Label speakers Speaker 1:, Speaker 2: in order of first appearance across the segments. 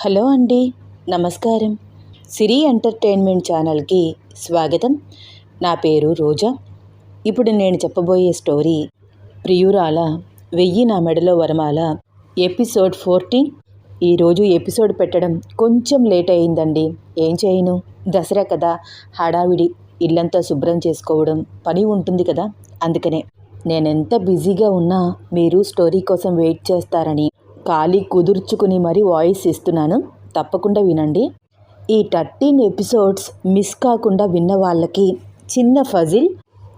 Speaker 1: Hello అండి నమస్కారం. సిరి entertainment ఛానల్కి స్వాగతం. నా పేరు రోజా. ఇప్పుడు నేను చెప్పబోయే స్టోరీ ప్రియురాల వెయ్యి నా మెడలో వరమాల ఎపిసోడ్ ఫోర్టీన్. ఈరోజు ఎపిసోడ్ పెట్టడం కొంచెం లేట్ అయిందండి. ఏం చేయను? దసరా కదా హడావిడి ఇల్లంతా శుభ్రం చేసుకోవడం పని ఉంటుంది కదా అందుకనే. నేనెంత బిజీగా ఉన్నా మీరు స్టోరీ కోసం వెయిట్ చేస్తారని ఖాళీ కుదుర్చుకుని మరీ వాయిస్ ఇస్తున్నాను. తప్పకుండా వినండి. ఈ థర్టీన్ ఎపిసోడ్స్ మిస్ కాకుండా విన్న వాళ్ళకి చిన్న ఫజిల్.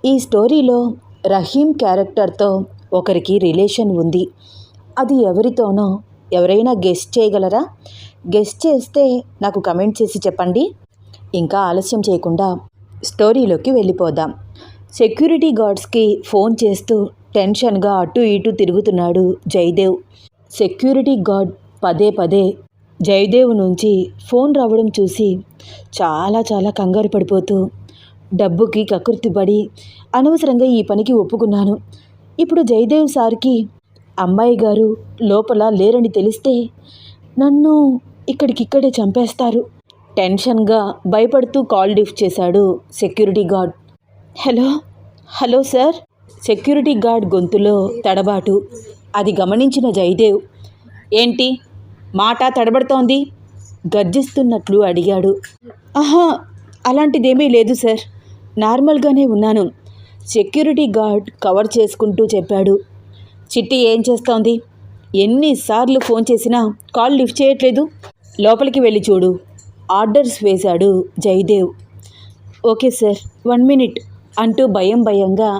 Speaker 1: ఈ స్టోరీలో రహీం క్యారెక్టర్తో ఒకరికి రిలేషన్ ఉంది. అది ఎవరితోనో ఎవరైనా గెస్ట్ చేయగలరా? గెస్ట్ చేస్తే నాకు కమెంట్ చేసి చెప్పండి. ఇంకా ఆలస్యం చేయకుండా స్టోరీలోకి వెళ్ళిపోదాం. సెక్యూరిటీ గార్డ్స్కి ఫోన్ చేస్తూ టెన్షన్గా అటు ఇటు తిరుగుతున్నాడు జయదేవ్. సెక్యూరిటీ గార్డ్ పదే పదే జయదేవ్ నుంచి ఫోన్ రావడం చూసి చాలా చాలా కంగారు పడిపోతూ డబ్బుకి కకృతిపడి అనవసరంగా ఈ పనికి ఒప్పుకున్నాను. ఇప్పుడు జయదేవ్ సార్కి అమ్మాయి గారు లోపల లేరని తెలిస్తే నన్ను ఇక్కడికిక్కడే చంపేస్తారు. టెన్షన్గా భయపడుతూ కాల్ లిఫ్ట్ చేశాడు security guard. Hello? Hello sir? Security guard గొంతులో తడబాటు. అది గమనించిన జయదేవ్ ఏంటి? మాట తడబడుతోంది? గర్జిస్తున్నట్లు అడిగాడు. ఆహా అలాంటిదేమీ లేదు సార్. నార్మల్గానే ఉన్నాను. సెక్యూరిటీ గార్డ్ కవర్ చేసుకుంటూ చెప్పాడు. చిట్టి ఏం చేస్తోంది? ఎన్నిసార్లు ఫోన్ చేసినా కాల్ లిఫ్ట్ చేయట్లేదు. లోపలికి వెళ్ళి చూడు. ఆర్డర్స్ వేశాడు Jaidev. Okay sir one minute అంటూ భయం భయంగా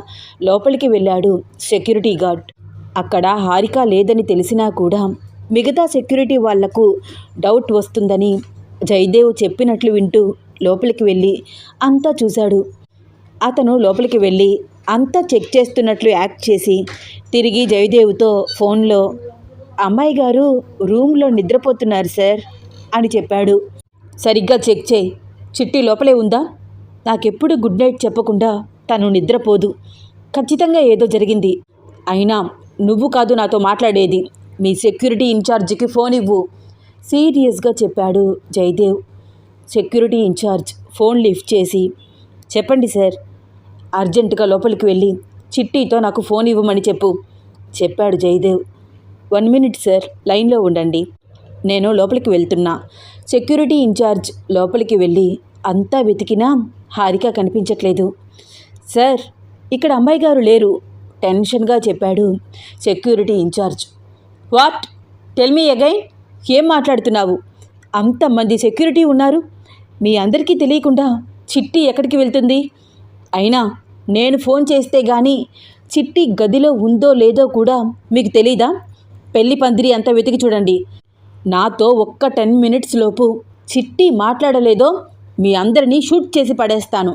Speaker 1: లోపలికి వెళ్ళాడు సెక్యూరిటీ గార్డ్. అక్కడ హారిక లేదని తెలిసినా కూడా మిగతా సెక్యూరిటీ వాళ్ళకు డౌట్ వస్తుందని జయదేవ్ చెప్పినట్లు వింటూ లోపలికి వెళ్ళి అంతా చూశాడు. అతను లోపలికి వెళ్ళి అంతా చెక్ చేస్తున్నట్లు యాక్ట్ చేసి తిరిగి జయదేవ్తో ఫోన్లో అమ్మాయి గారు రూమ్లో నిద్రపోతున్నారు సార్ అని చెప్పాడు. సరిగ్గా చెక్ చేయి. చిట్టి లోపలే ఉందా? నాకెప్పుడు గుడ్ నైట్ చెప్పకుండా తను నిద్రపోదు. ఖచ్చితంగా ఏదో జరిగింది. అయినా నువ్వు కాదు నాతో మాట్లాడేది. మీ సెక్యూరిటీ ఇన్ఛార్జికి ఫోన్ ఇవ్వు. సీరియస్గా చెప్పాడు Jaidev. Security incharge phone lift చేసి చెప్పండి సార్ అర్జెంటుగా లోపలికి వెళ్ళి చిట్టీతో నాకు ఫోన్ ఇవ్వమని చెప్పు చెప్పాడు జయదేవ్. వన్ మినిట్ సార్ లైన్లో ఉండండి. నేను లోపలికి వెళ్తున్నా. సెక్యూరిటీ ఇన్ఛార్జ్ లోపలికి వెళ్ళి అంతా వెతికినా హారిక కనిపించట్లేదు. సార్ ఇక్కడ అమ్మాయి గారు లేరు. టెన్షన్గా చెప్పాడు security incharge. What? Tell me again. ఏం మాట్లాడుతున్నావు? అంతమంది సెక్యూరిటీ ఉన్నారు. మీ అందరికీ తెలియకుండా చిట్టి ఎక్కడికి వెళ్తుంది? అయినా నేను ఫోన్ చేస్తే కానీ చిట్టి గదిలో ఉందో లేదో కూడా మీకు తెలీదా? పెళ్ళి పందిరి అంతా వెతికి చూడండి. నాతో ఒక్క టెన్ మినిట్స్ లోపు చిట్టి మాట్లాడలేదో మీ అందరినీ షూట్ చేసి పడేస్తాను.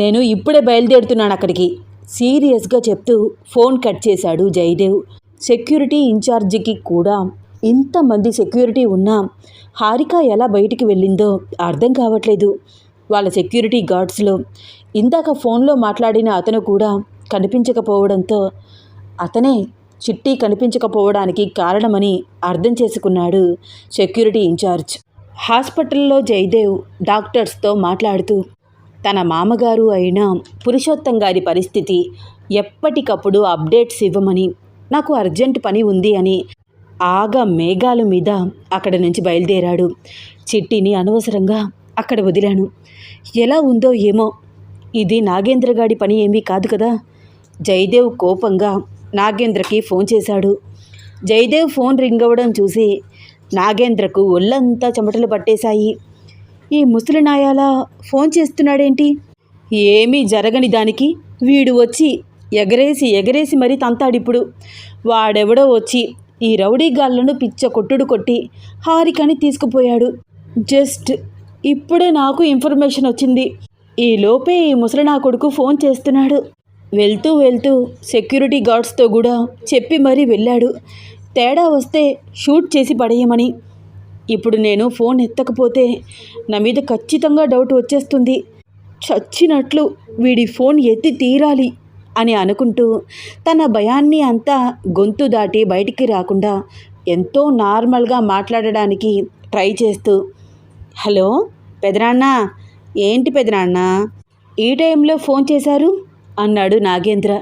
Speaker 1: నేను ఇప్పుడే బయలుదేరుతున్నాను అక్కడికి. సీరియస్గా చెప్తూ ఫోన్ కట్ చేశాడు జయదేవ్. సెక్యూరిటీ ఇన్ఛార్జికి కూడా ఇంతమంది సెక్యూరిటీ ఉన్నా హారిక ఎలా బయటికి వెళ్ళిందో అర్థం కావట్లేదు. వాళ్ళ సెక్యూరిటీ గార్డ్స్లో ఇందాక ఫోన్లో మాట్లాడిన అతను కూడా కనిపించకపోవడంతో అతనే చిట్టి కనిపించకపోవడానికి కారణమని అర్థం చేసుకున్నాడు సెక్యూరిటీ ఇన్ఛార్జ్. హాస్పిటల్లో జయదేవ్ డాక్టర్స్తో మాట్లాడుతూ తన మామగారు అయిన పురుషోత్తం గారి పరిస్థితి ఎప్పటికప్పుడు అప్డేట్స్ ఇవ్వమని నాకు అర్జెంట్ పని ఉంది అని ఆగ మేఘాల మీద అక్కడ నుంచి బయలుదేరాడు. చిట్టిని అనవసరంగా అక్కడ వదిలాను. ఎలా ఉందో ఏమో ఇది నాగేంద్రగాడి పని ఏమీ కాదు కదా? జయదేవ్ కోపంగా నాగేంద్రకి ఫోన్ చేశాడు. జయదేవ్ ఫోన్ రింగ్ అవ్వడం చూసి నాగేంద్రకు ఒళ్ళంతా చెమటలు పట్టేశాయి. ఈ ముసలినాయాలా ఫోన్ చేస్తున్నాడేంటి? ఏమీ జరగని దానికి. వీడు వచ్చి ఎగరేసి ఎగరేసి మరీ తంతాడిప్పుడు. వాడెవడో వచ్చి ఈ రౌడీ గాళ్ళను పిచ్చ కొట్టుడు కొట్టి హారికని తీసుకుపోయాడు. జస్ట్ ఇప్పుడే నాకు ఇన్ఫర్మేషన్ వచ్చింది. ఈ లోపే ఈ ముసలినా కొడుకు ఫోన్ చేస్తున్నాడు. వెళ్తూ వెళ్తూ సెక్యూరిటీ గార్డ్స్తో కూడా చెప్పి మరీ వెళ్ళాడు. తేడా వస్తే షూట్ చేసి పడేయమని. ఇప్పుడు నేను ఫోన్ ఎత్తకపోతే నా మీద ఖచ్చితంగా డౌట్ వచ్చేస్తుంది. చచ్చినట్లు వీడి ఫోన్ ఎత్తి తీరాలి అని అనుకుంటూ తన భయాన్ని అంతా గొంతు దాటి బయటికి రాకుండా ఎంతో నార్మల్గా మాట్లాడడానికి ట్రై చేస్తూ హలో పెదనాన్న ఏంటి పెదనాన్న? ఈ టైంలో ఫోన్ చేశారు? అన్నాడు నాగేంద్ర.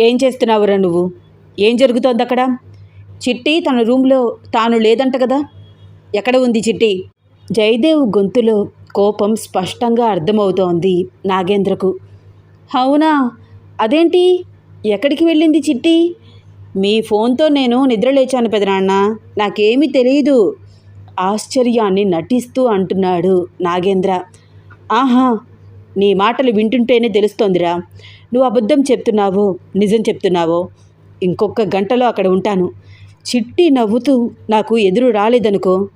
Speaker 1: ఏం చేస్తున్నావురా నువ్వు? ఏం జరుగుతోంది అక్కడ చిట్టి తన రూమ్లో తాను లేదంట కదా? ఎక్కడ ఉంది చిట్టి? జయదేవ్ గొంతులో కోపం స్పష్టంగా అర్థమవుతోంది నాగేంద్రకు. అవునా? అదేంటి? ఎక్కడికి వెళ్ళింది చిట్టి? మీ ఫోన్తో నేను నిద్రలేచాను పెదనాన్న. నాకేమీ తెలియదు ఆశ్చర్యాన్ని నటిస్తూ అంటున్నాడు నాగేంద్ర. ఆహా నీ మాటలు వింటుంటేనే తెలుస్తోందిరా. నువ్వు అబద్ధం చెప్తున్నావో నిజం చెప్తున్నావో. ఇంకొక గంటలో అక్కడ ఉంటాను. చిట్టి నవ్వుతూ నాకు ఎదురు రాలేదనుకో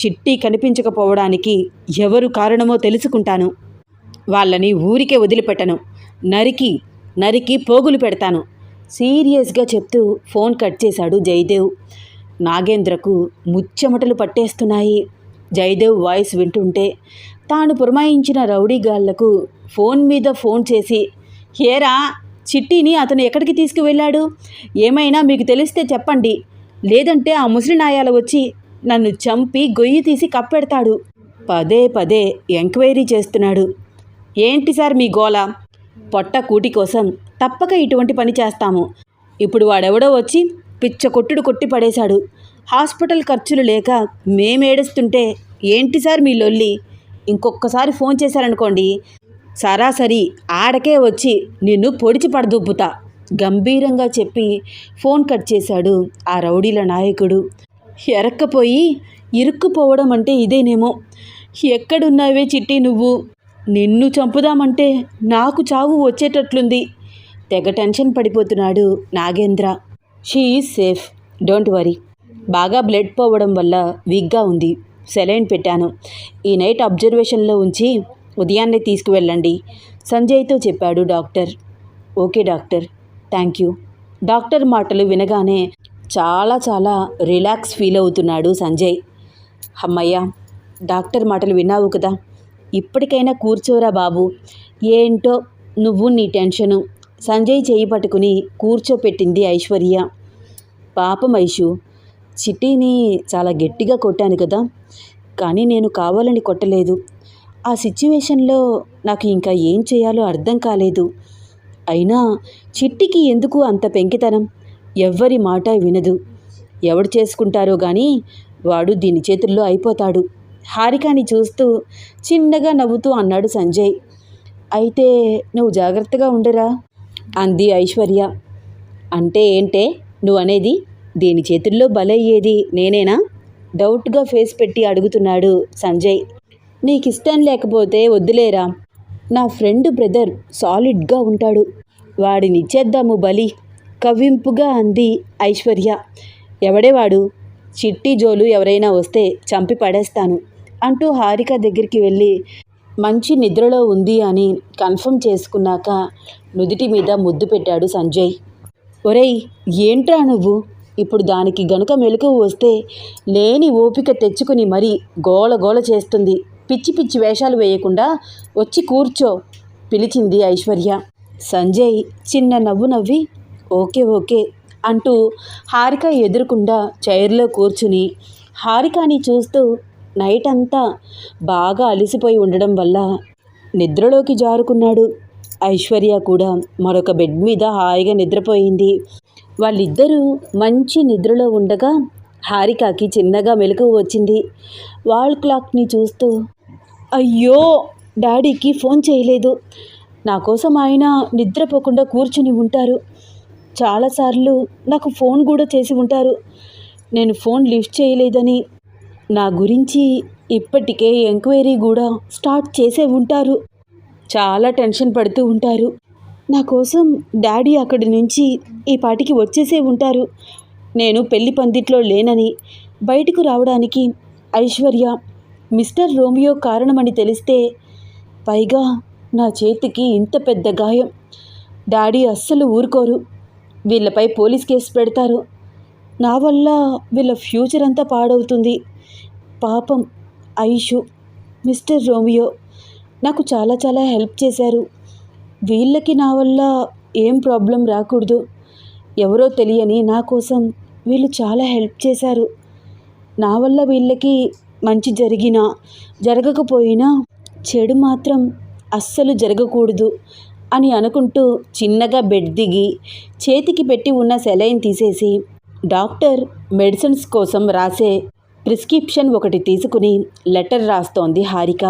Speaker 1: చిట్టి కనిపించకపోవడానికి ఎవరు కారణమో తెలుసుకుంటాను. వాళ్ళని ఊరికే వదిలిపెట్టను. నరికి నరికి పోగులు పెడతాను. సీరియస్గా చెప్తూ ఫోన్ కట్ చేశాడు జయదేవ్. నాగేంద్రకు ముచ్చెమటలు పట్టేస్తున్నాయి. జయదేవ్ వాయిస్ వింటుంటే తాను పురమాయించిన రౌడీగాళ్ళకు ఫోన్ మీద ఫోన్ చేసి ఏరా చిట్టిని అతను ఎక్కడికి తీసుకువెళ్ళాడు? ఏమైనా మీకు తెలిస్తే చెప్పండి. లేదంటే ఆ ముసలి నాయాల వచ్చి నన్ను చంపి గొయ్యి తీసి కప్పెడతాడు. పదే పదే ఎంక్వైరీ చేస్తున్నాడు. ఏంటి సార్ మీ గోల? పొట్ట కూటి కోసం తప్పక ఇటువంటి పని చేస్తాము. ఇప్పుడు వాడెవడో వచ్చి పిచ్చ కొట్టుడు కొట్టి పడేశాడు. హాస్పిటల్ ఖర్చులు లేక మేమేడుస్తుంటే ఏంటి సార్ మీ లొల్లి? ఇంకొకసారి ఫోన్ చేశారనుకోండి. సరాసరి ఆడకే వచ్చి నిన్ను పొడిచి పడదుబ్బుతా గంభీరంగా చెప్పి ఫోన్ కట్ చేశాడు ఆ రౌడీల నాయకుడు. ఎరక్కపోయి ఇరుక్కుపోవడం అంటే ఇదేనేమో. ఎక్కడున్నావే చిట్టి నువ్వు? నిన్ను చంపుదామంటే నాకు చావు వచ్చేటట్లుంది. తెగ tension పడిపోతున్నాడు Nagendra. She's safe. Don't worry. బాగా బ్లడ్ పోవడం వల్ల వీక్గా ఉంది. సెలైన్ పెట్టాను. ఈ నైట్ అబ్జర్వేషన్లో ఉంచి ఉదయాన్నే తీసుకువెళ్ళండి. సంజయ్తో చెప్పాడు doctor. Okay doctor. Thank you doctor మాటలు వినగానే చాలా చాలా రిలాక్స్ ఫీల్ అవుతున్నాడు సంజయ్. అమ్మయ్య డాక్టర్ మాటలు విన్నావు కదా? ఇప్పటికైనా కూర్చోరా బాబు. ఏంటో నువ్వు నీ టెన్షను. సంజయ్ చేయి పట్టుకుని కూర్చోపెట్టింది ఐశ్వర్య. పాపం ఐషు చిట్టిని చాలా గట్టిగా కొట్టాను కదా. కానీ నేను కావాలని కొట్టలేదు. ఆ సిచ్యువేషన్లో నాకు ఇంకా ఏం చేయాలో అర్థం కాలేదు. అయినా చిట్టికి ఎందుకు అంత పెంకితనం? ఎవ్వరి మాట వినదు. ఎవడు చేసుకుంటారో కానీ వాడు దీని చేతుల్లో అయిపోతాడు. హారికాని చూస్తూ చిన్నగా నవ్వుతూ అన్నాడు సంజయ్. అయితే నువ్వు జాగ్రత్తగా ఉండరా? అంది ఐశ్వర్య. అంటే ఏంటే? నువ్వు అనేది దీని చేతుల్లో బలయ్యేది నేనేనా? డౌట్గా ఫేస్ పెట్టి అడుగుతున్నాడు సంజయ్. నీకు ఇష్టం లేకపోతే వద్దులేరా? నా ఫ్రెండ్ బ్రదర్ సాలిడ్గా ఉంటాడు. వాడినిచ్చేద్దాము బలి. కవ్వింపుగా అంది ఐశ్వర్య. ఎవడేవాడు? చిట్టి జోలు ఎవరైనా వస్తే చంపి పడేస్తాను అంటూ హారిక దగ్గరికి వెళ్ళి మంచి నిద్రలో ఉంది అని కన్ఫర్మ్ చేసుకున్నాక నుదిటి మీద ముద్దు పెట్టాడు సంజయ్. ఒరేయ్ ఏంట్రా నువ్వు? ఇప్పుడు దానికి గనుక మెలకువ వస్తే లేని ఓపిక తెచ్చుకుని మరీ గోల గోల చేస్తుంది. పిచ్చి పిచ్చి వేషాలు వేయకుండా వచ్చి కూర్చో పిలిచింది ఐశ్వర్య. సంజయ్ చిన్న నవ్వు నవ్వి ఓకే ఓకే అంటూ హారిక ఎదురుకుండా చైర్లో కూర్చుని హారికాని చూస్తూ నైట్ అంతా బాగా అలసిపోయి ఉండడం వల్ల నిద్రలోకి జారుకున్నాడు. ఐశ్వర్య కూడా మరొక బెడ్ మీద హాయిగా నిద్రపోయింది. వాళ్ళిద్దరూ మంచి నిద్రలో ఉండగా హారికకి చిన్నగా మెలకువ వచ్చింది. వాల్ క్లాక్ని చూస్తూ అయ్యో డాడీకి ఫోన్ చేయలేదు. నా కోసం ఆయన నిద్రపోకుండా కూర్చుని ఉంటారు. చాలాసార్లు నాకు ఫోన్ కూడా చేసి ఉంటారు. నేను ఫోన్ లిఫ్ట్ చేయలేదని. నా గురించి ఇప్పటికే ఎంక్వైరీ కూడా స్టార్ట్ చేసే ఉంటారు. చాలా టెన్షన్ పడుతూ ఉంటారు. నా కోసం డాడీ అక్కడి నుంచి ఈ పాటికి వచ్చేసే ఉంటారు. నేను పెళ్ళి పందిట్లో లేనని బయటకు రావడానికి ఐశ్వర్య మిస్టర్ రోమియో కారణమని తెలిస్తే పైగా నా చేతికి ఇంత పెద్ద గాయం. డాడీ అస్సలు ఊరుకోరు. వీళ్ళపై పోలీస్ కేసు పెడతారు. నా వల్ల వీళ్ళ ఫ్యూచర్ అంతా పాడవుతుంది. పాపం ఐషు మిస్టర్ రోమియో నాకు చాలా చాలా హెల్ప్ చేశారు. వీళ్ళకి నా వల్ల ఏం ప్రాబ్లం రాకూడదు. ఎవరో తెలియని నా కోసం వీళ్ళు చాలా హెల్ప్ చేశారు. నా వల్ల వీళ్ళకి
Speaker 2: మంచి జరిగినా జరగకపోయినా చెడు మాత్రం అస్సలు జరగకూడదు అని అనుకుంటూ చిన్నగా బెడ్ దిగి చేతికి పెట్టి ఉన్న సెలైన్ తీసేసి డాక్టర్ మెడిసిన్స్ కోసం రాసే ప్రిస్క్రిప్షన్ ఒకటి తీసుకుని లెటర్ రాస్తోంది హారిక.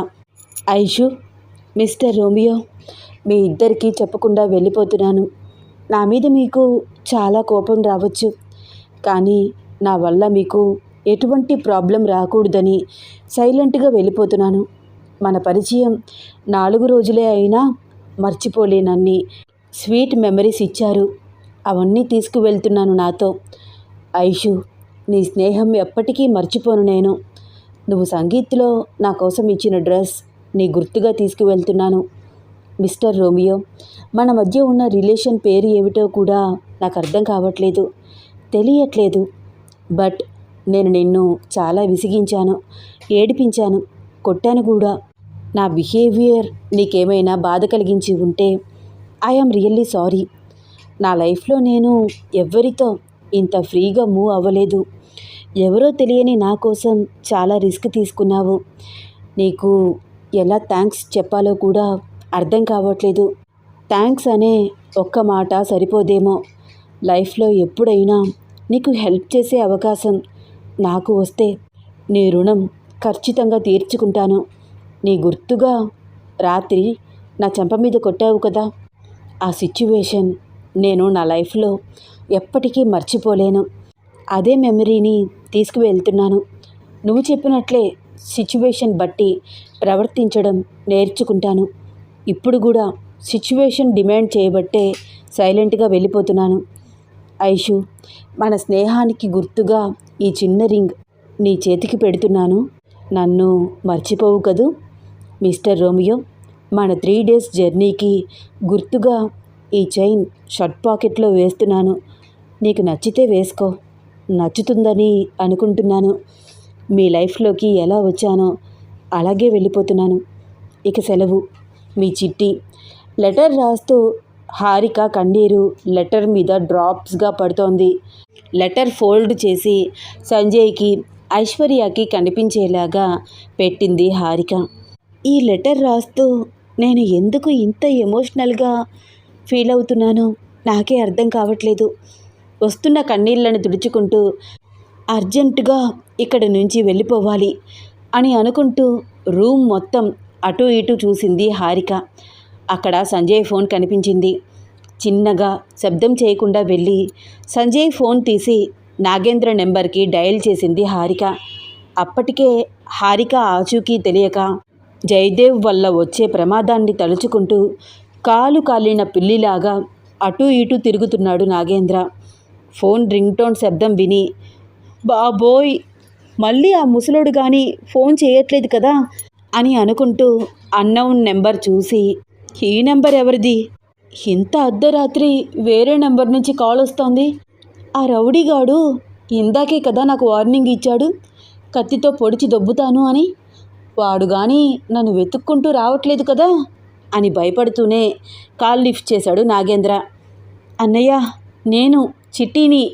Speaker 2: ఐషు మిస్టర్ రోమియో మీ ఇద్దరికీ చెప్పకుండా వెళ్ళిపోతున్నాను. నా మీద మీకు చాలా కోపం రావచ్చు. కానీ నా వల్ల మీకు ఎటువంటి ప్రాబ్లం రాకూడదని సైలెంట్గా వెళ్ళిపోతున్నాను. మన పరిచయం నాలుగు రోజులే అయినా మర్చిపోలేనన్ని స్వీట్ మెమరీస్ ఇచ్చారు. అవన్నీ తీసుకువెళ్తున్నాను నాతో. ఐషు నీ స్నేహం ఎప్పటికీ మర్చిపోను నేను. నువ్వు సంగీత్లో నా కోసం ఇచ్చిన డ్రెస్ నీ గుర్తుగా తీసుకువెళ్తున్నాను. మిస్టర్ రోమియో మన మధ్య ఉన్న రిలేషన్ పేరు ఏమిటో కూడా నాకు అర్థం కావట్లేదు. తెలియట్లేదు. బట్ నేను నిన్ను చాలా విసిగించాను ఏడిపించాను కొట్టాను కూడా. నా బిహేవియర్ నీకేమైనా బాధ కలిగించి ఉంటే ఐఆమ్ రియల్లీ సారీ. నా లైఫ్లో నేను ఎవరితో ఇంత ఫ్రీగా మూవ్ అవ్వలేదు. ఎవరో తెలియని నా కోసం చాలా రిస్క్ తీసుకున్నావు. నీకు ఎలా థ్యాంక్స్ చెప్పాలో కూడా అర్థం కావట్లేదు. థ్యాంక్స్ అనే ఒక్క మాట సరిపోదేమో. లైఫ్లో ఎప్పుడైనా నీకు హెల్ప్ చేసే అవకాశం నాకు వస్తే నీ రుణం ఖచ్చితంగా తీర్చుకుంటాను. నీ గుర్తుగా రాత్రి నా చెంప మీద కొట్టావు కదా. ఆ సిచ్యువేషన్ నేను నా లైఫ్లో ఎప్పటికీ మర్చిపోలేను. అదే మెమరీని తీసుకువెళ్తున్నాను. నువ్వు చెప్పినట్లే సిచ్యువేషన్ బట్టి ప్రవర్తించడం నేర్చుకుంటాను. ఇప్పుడు కూడా సిచ్యువేషన్ డిమాండ్ చేయబట్టే సైలెంట్గా వెళ్ళిపోతున్నాను. ఐషు మన స్నేహానికి గుర్తుగా ఈ చిన్న రింగ్ నీ చేతికి పెడుతున్నాను. నన్ను మర్చిపోవు కదూ. మిస్టర్ రోమియో మన త్రీ డేస్ జర్నీకి గుర్తుగా ఈ చైన్ షర్ట్ పాకెట్లో వేస్తున్నాను. నీకు నచ్చితే వేసుకో. నచ్చుతుందని అనుకుంటున్నాను. మీ లైఫ్లోకి ఎలా వచ్చానో అలాగే వెళ్ళిపోతున్నాను. ఇక సెలవు. మీ చిట్టి లెటర్ రాస్తూ హారిక కన్నీరు లెటర్ మీద డ్రాప్స్గా పడుతోంది. లెటర్ ఫోల్డ్ చేసి సంజయ్కి ఐశ్వర్యకి కనిపించేలాగా పెట్టింది హారిక. ఈ లెటర్ రాస్తూ నేను ఎందుకు ఇంత ఎమోషనల్గా ఫీల్ అవుతున్నానో నాకే అర్థం కావట్లేదు. వస్తున్న కన్నీళ్ళను తుడుచుకుంటూ అర్జెంటుగా ఇక్కడి నుంచి వెళ్ళిపోవాలి అని అనుకుంటూ రూమ్ మొత్తం అటు ఇటు చూసింది హారిక. అక్కడ సంజయ్ ఫోన్ కనిపించింది. చిన్నగా శబ్దం చేయకుండా వెళ్ళి సంజయ్ ఫోన్ తీసి నాగేంద్ర నెంబర్కి డయల్ చేసింది హారిక. అప్పటికే హారిక ఆచూకీ తెలియక జయదేవ్ వల్ల వచ్చే ప్రమాదాన్ని తలుచుకుంటూ కాలు కాలిన పిల్లిలాగా అటూ ఇటూ తిరుగుతున్నాడు నాగేంద్ర. ఫోన్ రింగ్టోన్ శబ్దం విని బాబోయ్ మళ్ళీ ఆ ముసలోడు కానీ ఫోన్ చేయట్లేదు కదా? అని అనుకుంటూ అన్నౌన్ నెంబర్ చూసి ఈ నెంబర్ ఎవరిది? ఇంత అర్ధరాత్రి వేరే నెంబర్ నుంచి కాల్ వస్తోంది. ఆ రౌడీగాడు ఇందాకే కదా నాకు వార్నింగ్ ఇచ్చాడు కత్తితో పొడిచి దొబ్బుతాను అని. వాడు కానీ నన్ను వెతుక్కుంటూ రావట్లేదు కదా అని భయపడుతూనే కాల్ లిఫ్ట్ చేశాడు నాగేంద్ర. అన్నయ్య నేను చిట్టిని.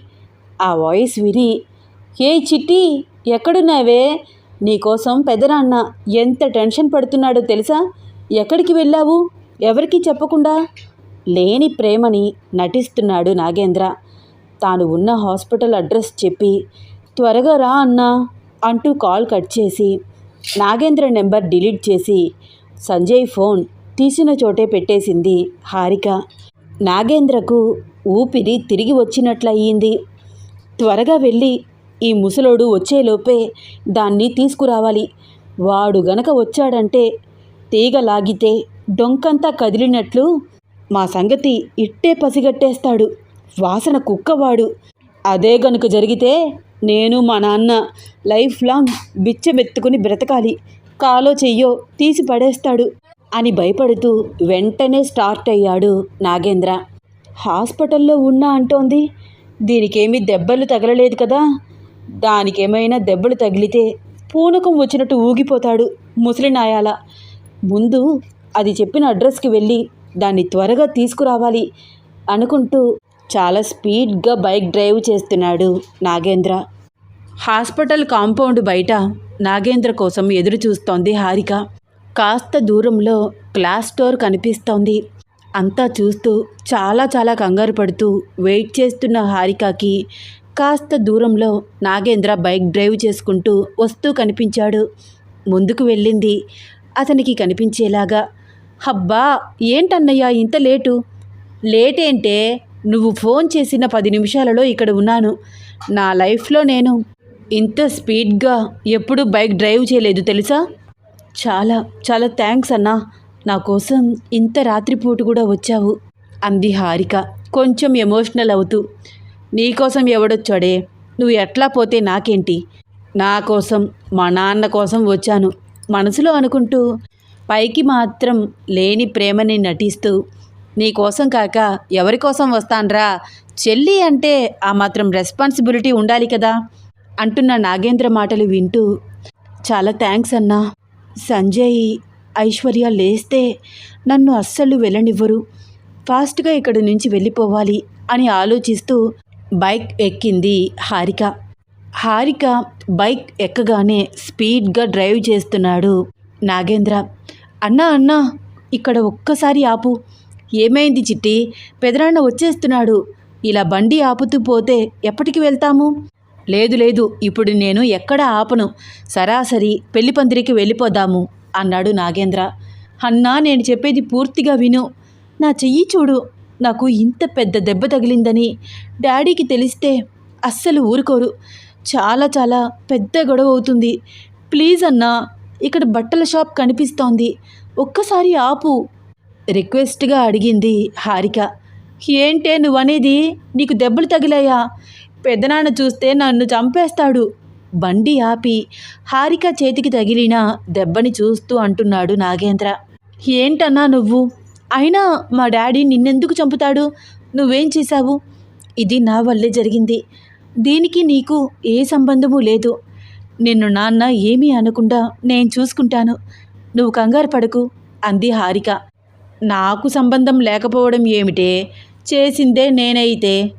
Speaker 2: ఆ వాయిస్ విని ఏ చిట్టి ఎక్కడున్నావే? నీకోసం పెదనాన్న ఎంత టెన్షన్ పడుతున్నాడో తెలుసా? ఎక్కడికి వెళ్ళావు? ఎవరికి చెప్పకుండా లేని ప్రేమని నటిస్తున్నాడు నాగేంద్ర. తాను ఉన్న హాస్పిటల్ అడ్రస్ చెప్పి త్వరగా రా అన్నా అంటూ కాల్ కట్ చేసి నాగేంద్ర నెంబర్ డిలీట్ చేసి సంజయ్ ఫోన్ తీసిన చోటే పెట్టేసింది హారిక. నాగేంద్రకు ఊపిరి తిరిగి వచ్చినట్లయింది. త్వరగా వెళ్ళి ఈ ముసలోడు వచ్చేలోపే దాన్ని తీసుకురావాలి. వాడు గనక వచ్చాడంటే తీగ లాగితే డొంకంతా కదిలినట్లు మా సంగతి ఇట్టే పసిగట్టేస్తాడు. వాసన కుక్కవాడు. అదే గనుక జరిగితే నేను మా నాన్న లైఫ్ లాంగ్ బిచ్చమెత్తుకుని బ్రతకాలి. కాలో చెయ్యో తీసి పడేస్తాడు అని భయపడుతూ వెంటనే స్టార్ట్ అయ్యాడు నాగేంద్ర. హాస్పిటల్లో ఉన్నా అంటోంది. దీనికేమీ దెబ్బలు తగలలేదు కదా. దానికేమైనా దెబ్బలు తగిలితే పూనకం వచ్చినట్టు ఊగిపోతాడు ముసలినాయాల. ముందు అది చెప్పిన అడ్రస్కి వెళ్ళి దాన్ని త్వరగా తీసుకురావాలి అనుకుంటూ చాలా స్పీడ్గా బైక్ డ్రైవ్ చేస్తున్నాడు నాగేంద్ర. హాస్పిటల్ కాంపౌండ్ బయట నాగేంద్ర కోసం ఎదురు చూస్తోంది హారిక. కాస్త దూరంలో క్లాస్ స్టోర్ కనిపిస్తోంది. అంతా చూస్తూ చాలా చాలా కంగారు పడుతూ వెయిట్ చేస్తున్న హారికకి కాస్త దూరంలో నాగేంద్ర బైక్ డ్రైవ్ చేసుకుంటూ వస్తూ కనిపించాడు. ముందుకు వెళ్ళింది అతనికి కనిపించేలాగా హబ్బా ఏంటన్నయ్యా ఇంత లేటు? లేట్ నువ్వు ఫోన్ చేసిన పది నిమిషాలలో ఇక్కడ ఉన్నాను. నా లైఫ్లో నేను ఇంత స్పీడ్గా ఎప్పుడు బైక్ డ్రైవ్ చేయలేదు తెలుసా? చాలా చాలా థ్యాంక్స్ అన్నా. నా కోసం ఇంత రాత్రిపూట కూడా వచ్చావు అంది హారిక. కొంచెం ఎమోషనల్ అవుతూ. నీకోసం ఎవడొచ్చాడే? నువ్వు ఎట్లా పోతే నాకేంటి? నా కోసం మా నాన్న కోసం వచ్చాను. మనసులో అనుకుంటూ పైకి మాత్రం లేని ప్రేమని నటిస్తూ నీకోసం కాక ఎవరి కోసం వస్తాన్రా? చెల్లి అంటే ఆ మాత్రం రెస్పాన్సిబిలిటీ ఉండాలి కదా అంటున్న నాగేంద్ర మాటలు వింటూ చాలా థ్యాంక్స్ అన్నా. సంజయ్ ఐశ్వర్య లేస్తే నన్ను అస్సలు వెళ్ళనివ్వరు. ఫాస్ట్గా ఇక్కడి నుంచి వెళ్ళిపోవాలి అని ఆలోచిస్తూ బైక్ ఎక్కింది హారిక. హారిక బైక్ ఎక్కగానే స్పీడ్గా డ్రైవ్ చేస్తున్నాడు. నాగేంద్ర అన్నా అన్నా ఇక్కడ ఒక్కసారి ఆపు. ఏమైంది చిట్టి? పెదనాన్న వచ్చేస్తున్నాడు. ఇలా బండి ఆపుతూ పోతే ఎప్పటికి వెళ్తాము? లేదు లేదు ఇప్పుడు నేను ఎక్కడ ఆపను. సరాసరి పెళ్ళి పందిరికి వెళ్ళిపోదాము అన్నాడు నాగేంద్ర. అన్నా నేను చెప్పేది పూర్తిగా విను. నా చెయ్యి చూడు. నాకు ఇంత పెద్ద దెబ్బ తగిలిందని డాడీకి తెలిస్తే అస్సలు ఊరుకోరు. చాలా చాలా పెద్ద గొడవ అవుతుంది. ప్లీజ్ అన్నా ఇక్కడ బట్టల షాప్ కనిపిస్తోంది. ఒక్కసారి ఆపు. రిక్వెస్ట్గా అడిగింది హారిక. ఏంటే నువ్వనేది? నీకు దెబ్బలు తగిలాయా? పెద్దనాన్న చూస్తే నన్ను చంపేస్తాడు. బండి ఆపి హారిక చేతికి తగిలిన దెబ్బని చూస్తూ అంటున్నాడు నాగేంద్ర. ఏంటన్నా నువ్వు? అయినా మా డాడీ నిన్నెందుకు చంపుతాడు? నువ్వేం చేశావు? ఇది నా వల్లే జరిగింది. దీనికి నీకు ఏ సంబంధము లేదు. నిన్ను నాన్న ఏమీ అనకుండా నేను చూసుకుంటాను. నువ్వు కంగారు పడకు అంది హారిక. నాకు సంబంధం లేకపోవడం ఏమిటే? చేసిందే నేనైతే.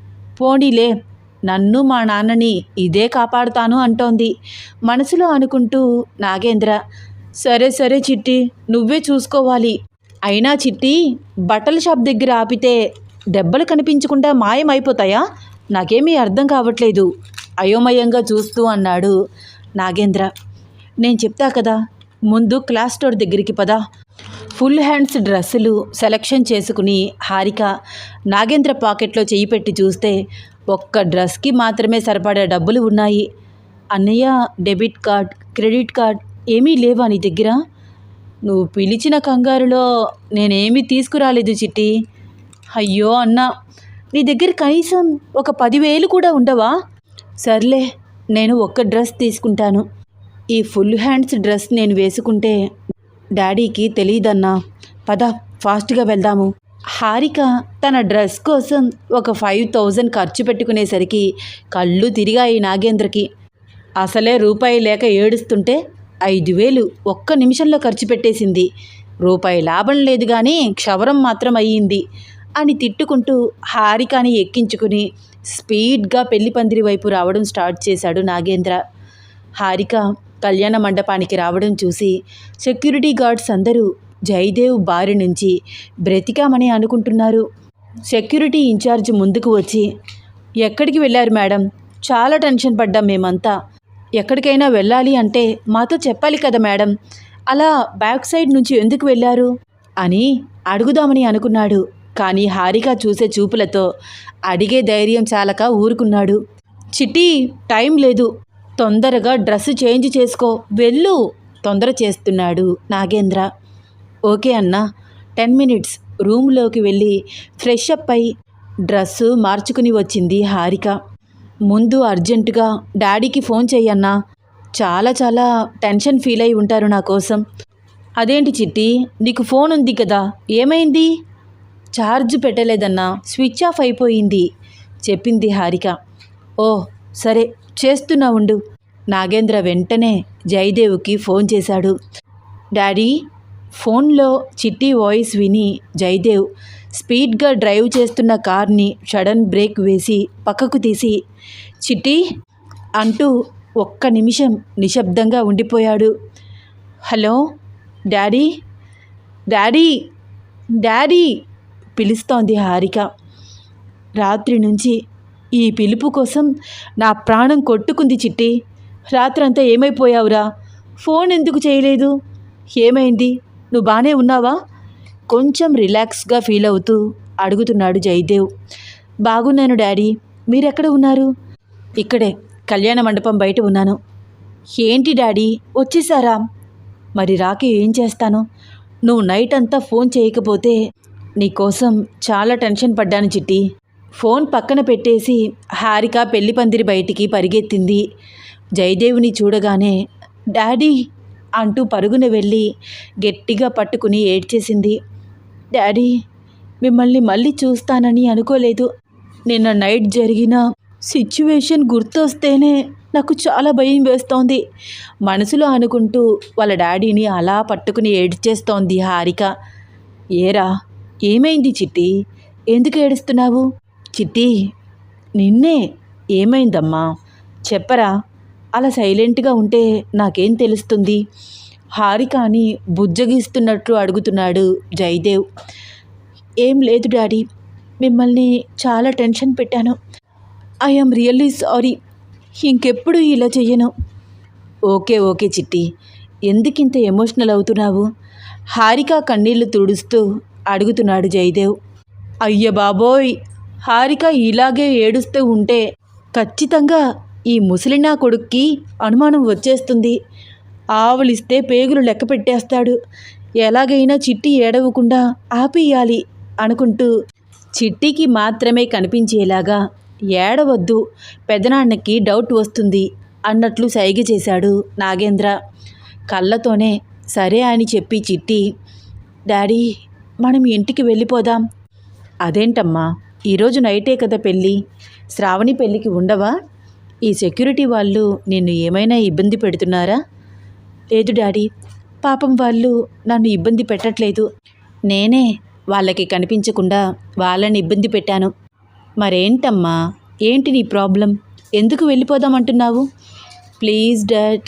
Speaker 2: పోనీలే నన్ను మా నాన్నని ఇదే కాపాడుతాను అంటోంది. మనసులో అనుకుంటూ నాగేంద్ర సరే సరే చిట్టి నువ్వే చూసుకోవాలి. అయినా చిట్టి బట్టల షాప్ దగ్గర ఆపితే దెబ్బలు కనిపించకుండా మాయమైపోతాయా? నాకేమీ అర్థం కావట్లేదు. అయోమయంగా చూస్తూ అన్నాడు నాగేంద్ర నేను చెప్తా కదా ముందు క్లాస్ స్టోర్ దగ్గరికి పదా. ఫుల్ హ్యాండ్స్ డ్రెస్సులు సెలెక్షన్ చేసుకుని హారిక నాగేంద్ర పాకెట్లో చేయి పెట్టి చూస్తే ఒక్క డ్రెస్కి మాత్రమే సరిపడే డబ్బులు ఉన్నాయి. అన్నయ్య డెబిట్ కార్డ్ క్రెడిట్ కార్డ్ ఏమీ లేవా నీ దగ్గర? నువ్వు పిలిచిన కంగారులో నేనేమీ తీసుకురాలేదు చిట్టి. అయ్యో అన్నా నీ దగ్గర కనీసం ఒక పదివేలు కూడా ఉండవా? సర్లే నేను ఒక్క డ్రెస్ తీసుకుంటాను. ఈ ఫుల్ హ్యాండ్స్ డ్రెస్ నేను వేసుకుంటే డాడీకి తెలియదన్నా పద ఫాస్ట్గా వెళ్దాము. హారిక తన డ్రెస్ కోసం ఒక ఫైవ్ థౌజండ్ ఖర్చు పెట్టుకునేసరికి కళ్ళు తిరిగాయి నాగేంద్రకి. అసలే రూపాయి లేక ఏడుస్తుంటే ఐదు వేలు ఒక్క నిమిషంలో ఖర్చు పెట్టేసింది. రూపాయి లాభం లేదు కానీ క్షవరం మాత్రం అయ్యింది అని తిట్టుకుంటూ హారికాని ఎక్కించుకుని స్పీడ్గా పెళ్ళి పందిరి వైపు రావడం స్టార్ట్ చేశాడు నాగేంద్ర. హారిక కళ్యాణ మండపానికి రావడం చూసి సెక్యూరిటీ గార్డ్స్ అందరూ జయదేవ్ బారి నుంచి బ్రతికామని అనుకుంటున్నారు. సెక్యూరిటీ ఇన్ఛార్జ్ ముందుకు వచ్చి ఎక్కడికి వెళ్ళారు మేడం? చాలా టెన్షన్ పడ్డాం మేమంతా. ఎక్కడికైనా వెళ్ళాలి అంటే మాతో చెప్పాలి కదా మేడం. అలా బ్యాక్ సైడ్ నుంచి ఎందుకు వెళ్ళారు? అని అడుగుదామని అనుకున్నాడు. కానీ హారిక చూసే చూపులతో అడిగే ధైర్యం చాలక ఊరుకున్నాడు. చిట్టి టైం లేదు. తొందరగా డ్రెస్ చేంజ్ చేసుకో. వెళ్ళు తొందర చేస్తున్నాడు నాగేంద్ర. ఓకే అన్నా. Ten minutes. రూమ్లోకి వెళ్ళి ఫ్రెష్ అప్ అయి డ్రెస్సు మార్చుకుని వచ్చింది హారిక. ముందు అర్జెంటుగా డాడీకి ఫోన్ చెయ్యన్నా చాలా చాలా టెన్షన్ ఫీల్ అయి ఉంటారు నా కోసం. అదేంటి చిట్టి నీకు ఫోన్ ఉంది కదా. ఏమైంది? ఛార్జ్ పెట్టలేదన్నా స్విచ్ ఆఫ్ అయిపోయింది చెప్పింది హారిక. ఓ సరే చేస్తున్నా ఉండు. నాగేంద్ర వెంటనే జయదేవ్కి ఫోన్ చేశాడు. డాడీ ఫోన్లో చిట్టి వాయిస్ విని జయదేవ్ స్పీడ్గా డ్రైవ్ చేస్తున్న కార్ని సడన్ బ్రేక్ వేసి పక్కకు తీసి చిట్టి అంటూ ఒక్క నిమిషం నిశ్శబ్దంగా ఉండిపోయాడు. హలో డాడీ డాడీ డాడీ పిలుస్తోంది హారిక. రాత్రి నుంచి ఈ పిలుపు కోసం నా ప్రాణం కొట్టుకుంది చిట్టి. రాత్రంతా ఏమైపోయావురా? ఫోన్ ఎందుకు చేయలేదు? ఏమైంది? నువ్వు బాగానే ఉన్నావా? కొంచెం రిలాక్స్గా ఫీల్ అవుతూ అడుగుతున్నాడు జయదేవ్. బాగున్నాను డాడీ. మీరెక్కడ ఉన్నారు? ఇక్కడే కళ్యాణ మండపం బయట ఉన్నాను. ఏంటి డాడీ? వచ్చేసారా? మరి రాకి ఏం చేస్తాను? నువ్వు నైట్ అంతా ఫోన్ చేయకపోతే నీకోసం చాలా టెన్షన్ పడ్డాను చిట్టి. ఫోన్ పక్కన పెట్టేసి హారిక పెళ్ళి పందిరి బయటికి పరిగెత్తింది. జయదేవుని చూడగానే డాడీ అంటూ పరుగున వెళ్ళి గట్టిగా పట్టుకుని ఏడ్చేసింది. డాడీ మిమ్మల్ని మళ్ళీ చూస్తానని అనుకోలేదు. నిన్న నైట్ జరిగిన సిచ్యువేషన్ గుర్తొస్తేనే నాకు చాలా భయం వేస్తోంది. మనసులో అనుకుంటూ వాళ్ళ డాడీని అలా పట్టుకుని ఏడ్చేస్తోంది హారిక. ఏరా ఏమైంది చిట్టి? ఎందుకు ఏడుస్తున్నావు? చిట్టి నిన్నే ఏమైందమ్మా? చెప్పరా? అలా సైలెంట్గా ఉంటే నాకేం తెలుస్తుంది? హారికాని బుజ్జగిస్తున్నట్లు అడుగుతున్నాడు జయదేవ్. ఏం లేదు డాడీ మిమ్మల్ని చాలా టెన్షన్ పెట్టాను. ఐఎమ్ రియల్లీ సారీ ఇంకెప్పుడు ఇలా చెయ్యను. ఓకే ఓకే చిట్టి ఎందుకింత ఎమోషనల్ అవుతున్నావు? హారిక కన్నీళ్ళు తుడుస్తూ అడుగుతున్నాడు జయదేవ్. అయ్య బాబోయ్ హారిక ఇలాగే ఏడుస్తూ ఉంటే ఖచ్చితంగా ఈ ముసలినా కొడుక్కి అనుమానం వచ్చేస్తుంది. ఆవులిస్తే పేగులు లెక్క పెట్టేస్తాడు. ఎలాగైనా చిట్టి ఏడవకుండా ఆపేయాలి అనుకుంటూ చిట్టికి మాత్రమే కనిపించేలాగా ఏడవద్దు పెదనాన్నకి డౌట్ వస్తుంది అన్నట్లు సైగ చేశాడు నాగేంద్ర. కళ్ళతోనే సరే అని చెప్పి చిట్టి డాడీ మనం ఇంటికి వెళ్ళిపోదాం. అదేంటమ్మా? ఈరోజు నైటే కదా పెళ్ళి. శ్రావణి పెళ్ళికి ఉండవా? ఈ సెక్యూరిటీ వాళ్ళు నిన్ను ఏమైనా ఇబ్బంది పెడుతున్నారా? లేదు డాడీ. పాపం వాళ్ళు నన్ను ఇబ్బంది పెట్టట్లేదు. నేనే వాళ్ళకి కనిపించకుండా వాళ్ళని ఇబ్బంది పెట్టాను. మరేంటమ్మా? ఏంటి నీ ప్రాబ్లం? ఎందుకు వెళ్ళిపోదామంటున్నావు ప్లీజ్ డాడ్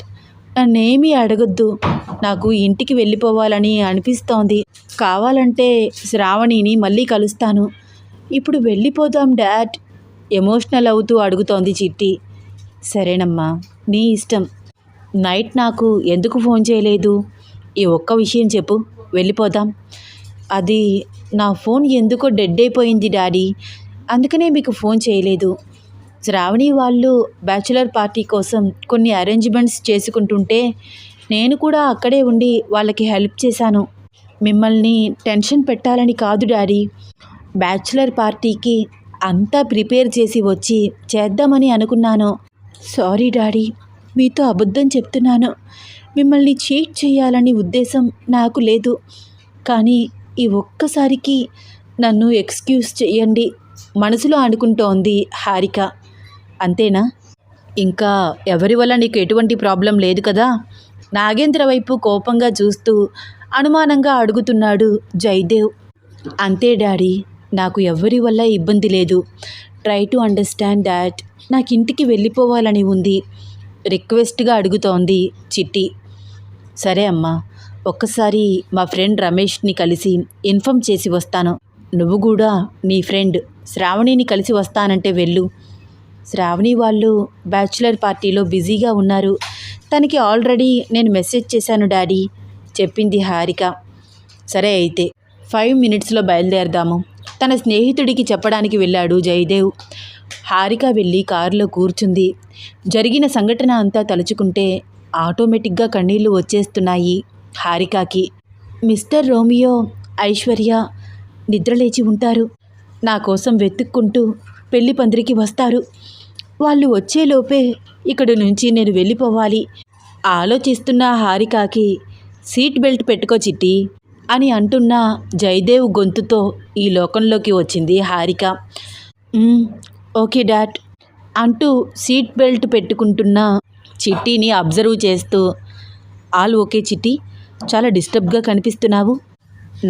Speaker 2: నన్నేమీ అడగొద్దు. నాకు ఇంటికి వెళ్ళిపోవాలని అనిపిస్తోంది. కావాలంటే శ్రావణిని మళ్ళీ కలుస్తాను. ఇప్పుడు వెళ్ళిపోదాం డాడ్. ఎమోషనల్ అవుతూ అడుగుతోంది చిట్టి. సరేనమ్మా నీ ఇష్టం. నైట్ నాకు ఎందుకు ఫోన్ చేయలేదు? ఈ ఒక్క విషయం చెప్పు. వెళ్ళిపోదాం. అది నా ఫోన్ ఎందుకో డెడ్ అయిపోయింది డాడీ. అందుకనే మీకు ఫోన్ చేయలేదు. శ్రావణి వాళ్ళు బ్యాచులర్ పార్టీ కోసం కొన్ని అరేంజ్మెంట్స్ చేసుకుంటుంటే నేను కూడా అక్కడే ఉండి వాళ్ళకి హెల్ప్ చేశాను. మిమ్మల్ని టెన్షన్ పెట్టాలని కాదు డాడీ. బ్యాచులర్ పార్టీకి అంతా ప్రిపేర్ చేసి వచ్చి చేద్దామని అనుకున్నాను. సారీ డాడీ మీతో అబద్ధం చెప్తున్నాను. మిమ్మల్ని చీట్ చేయాలని ఉద్దేశం నాకు లేదు. కానీ ఈ ఒక్కసారికి నన్ను ఎక్స్క్యూజ్ చేయండి మనసులో అనుకుంటోంది హారిక. అంతేనా? ఇంకా ఎవరి వల్ల నీకు ఎటువంటి ప్రాబ్లం లేదు కదా? నాగేంద్ర వైపు కోపంగా చూస్తూ అనుమానంగా అడుగుతున్నాడు జయదేవ్. అంతే డాడీ నాకు ఎవరి వల్ల ఇబ్బంది లేదు. ట్రై టు అండర్స్టాండ్ దాట్ నాకు ఇంటికి వెళ్ళిపోవాలని ఉంది. రిక్వెస్ట్గా అడుగుతోంది చిట్టి. సరే అమ్మా ఒక్కసారి మా ఫ్రెండ్ రమేష్ని కలిసి ఇన్ఫామ్ చేసి వస్తాను. నువ్వు కూడా నీ ఫ్రెండ్ శ్రావణిని కలిసి వస్తానంటే వెళ్ళు. శ్రావణి వాళ్ళు బ్యాచులర్ పార్టీలో బిజీగా ఉన్నారు. తనకి ఆల్రెడీ నేను మెసేజ్ చేశాను డాడీ చెప్పింది హారిక. సరే అయితే ఫైవ్ మినిట్స్లో బయలుదేరదాము. తన స్నేహితుడికి చెప్పడానికి వెళ్ళాడు జయదేవ్. హారిక వెళ్ళి కారులో కూర్చుంది. జరిగిన సంఘటన అంతా తలుచుకుంటే ఆటోమేటిక్గా కన్నీళ్ళు వచ్చేస్తున్నాయి హారికాకి. మిస్టర్ రోమియో ఐశ్వర్య నిద్రలేచి ఉంటారు. నా కోసం వెతుక్కుంటూ పెళ్ళి పందిరికి వస్తారు. వాళ్ళు వచ్చేలోపే ఇక్కడి నుంచి నేను వెళ్ళిపోవాలి. ఆలోచిస్తున్న హారికాకి సీట్ బెల్ట్ పెట్టుకో చిట్టి అని అంటున్న జయదేవ్ గొంతుతో ఈ లోకంలోకి వచ్చింది హారిక. ఓకే డాడ్ అంటూ సీట్ బెల్ట్ పెట్టుకుంటున్న చిట్టిని అబ్జర్వ్ చేస్తూ ఆల్ ఓకే చిట్టి చాలా డిస్టర్బ్గా కనిపిస్తున్నావు.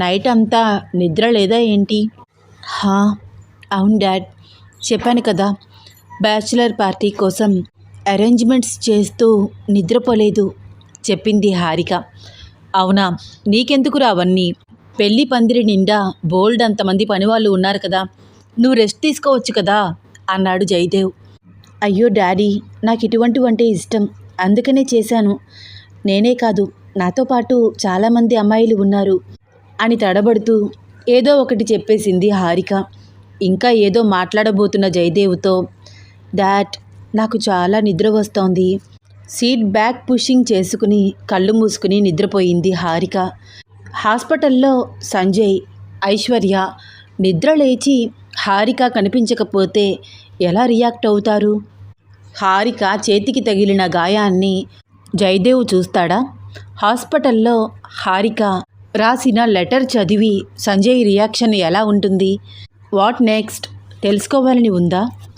Speaker 2: నైట్ అంతా నిద్ర లేదా ఏంటి? హా అవును డాడ్ చెప్పాను కదా. బ్యాచులర్ పార్టీ కోసం అరేంజ్మెంట్స్ చేస్తూ నిద్రపోలేదు చెప్పింది హారిక.
Speaker 1: అవునా నీకెందుకురా అవన్నీ? పెళ్ళి పందిరి నిండా బోల్డ్ అంతమంది పనివాళ్ళు ఉన్నారు కదా నువ్వు రెస్ట్ తీసుకోవచ్చు కదా అన్నాడు జయదేవ్.
Speaker 2: అయ్యో డాడీ నాకు ఇటువంటివంటే ఇష్టం అందుకనే చేశాను. నేనే కాదు నాతో పాటు చాలామంది అమ్మాయిలు ఉన్నారు అని తడబడుతూ ఏదో ఒకటి చెప్పేసింది హారిక. ఇంకా ఏదో మాట్లాడబోతున్న జయదేవ్తో డాడ్ నాకు చాలా నిద్ర వస్తోంది. సీట్ బ్యాక్ పుషింగ్ చేసుకుని కళ్ళు మూసుకుని నిద్రపోయింది హారిక. హాస్పిటల్లో సంజయ్ ఐశ్వర్య నిద్ర లేచి హారిక కనిపించకపోతే ఎలా రియాక్ట్ అవుతారు? హారిక చేతికి తగిలిన గాయాన్ని జయదేవ్ చూస్తాడా? హాస్పిటల్లో హారిక రాసిన లెటర్ చదివి సంజయ్ రియాక్షన్ ఎలా ఉంటుంది? What next? తెలుసుకోవాలని ఉందా?